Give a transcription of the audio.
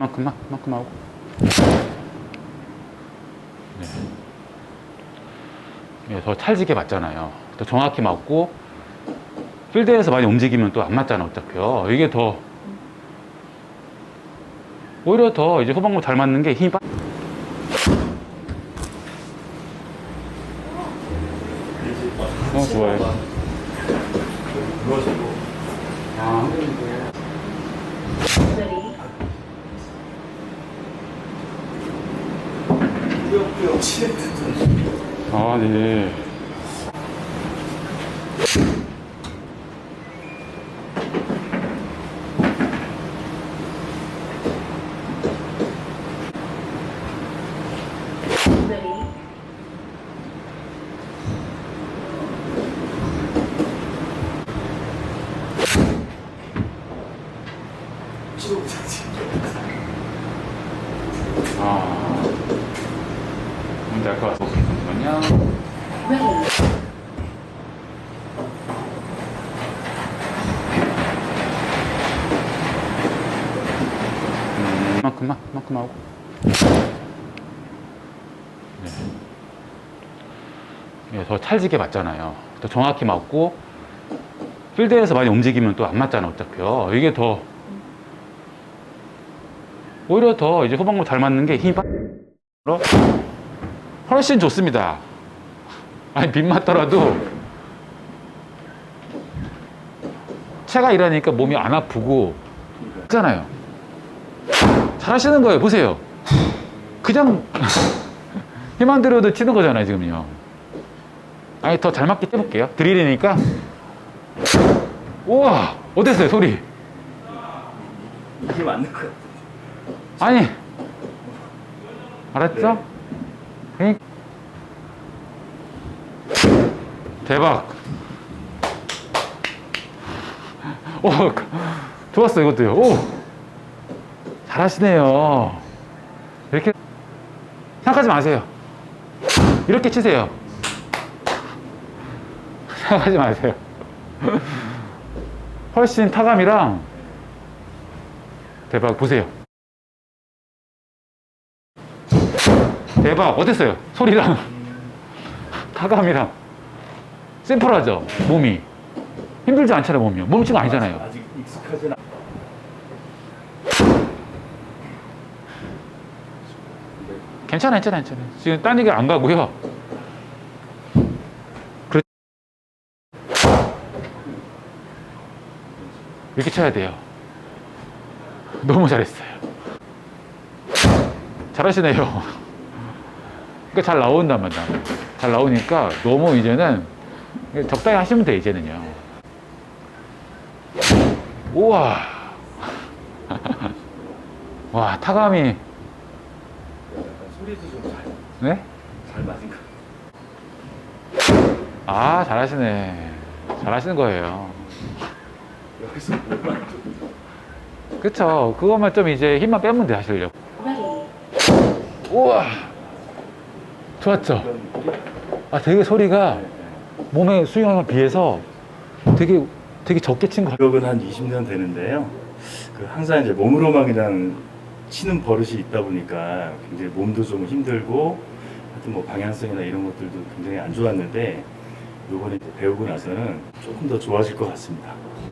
만큼만 만큼 하고. 네. 예, 더 찰지게 맞잖아요. 더 정확히 맞고 필드에서 많이 움직이면 또 안 맞잖아 어차피요. 이게 더 오히려 더 이제 후방부 잘 맞는 게 힘이 빠... 어 좋아요. 아, 아, 네. 아. 뭔지 알것 같아요. 잠깐만요. 음, 만큼만, 만큼 하고. 네. 예, 더 찰지게 맞잖아요. 더 정확히 맞고, 필드에서 많이 움직이면 또 안 맞잖아, 어차피요. 이게 더, 오히려 더 이제 후방부 잘 맞는 게 힘이 빠... 훨씬 좋습니다. 아니, 빗 맞더라도, 체가 일하니까 몸이 안 아프고, 있잖아요. 잘 하시는 거예요. 보세요. 그냥 힘안 들여도 치는 거잖아요, 지금요. 아니, 더 잘 맞게 해볼게요. 드릴이니까. 우와! 어땠어요, 소리? 이게 맞는 것 같아 아니. 알았죠? 그 니 대박. 오, 좋았어, 이것도요. 오! 잘하시네요. 이렇게 생각하지 마세요. 이렇게 치세요. 생각하지 마세요. 훨씬 타감이랑 대박 보세요. 대박 어땠어요? 소리랑? 타감이랑? 심플하죠 몸이. 힘들지 않잖아요 몸이요. 몸치가 아니잖아요. 아직 익숙하진 않 괜찮아 괜찮아 괜찮아 지금 딴 얘기 안 가고요. 그렇- 이렇게 쳐야 돼요. 너무 잘했어요. 잘하시네요 그러니까 잘 나온단 말이야 잘 나오니까 너무 이제는 적당히 하시면 돼 이제는요 우와 와 타감이 약간 소리도 좀잘잘 네? 맞은 것 아, 잘하시네. 잘하시는 거예요. 여기서 뭐만 좀 그쵸. 그것만 좀 이제 힘만 빼면 돼, 하시려고. 우와! 좋았죠? 아, 되게 소리가 몸의 수영에 비해서 되게, 되게 적게 친 것 같아요. 기억은 한 20년 되는데요. 그 항상 이제 몸으로만 그냥 치는 버릇이 있다 보니까 굉장히 몸도 좀 힘들고 하여튼 뭐 방향성이나 이런 것들도 굉장히 안 좋았는데 요번에 배우고 나서는 조금 더 좋아질 것 같습니다.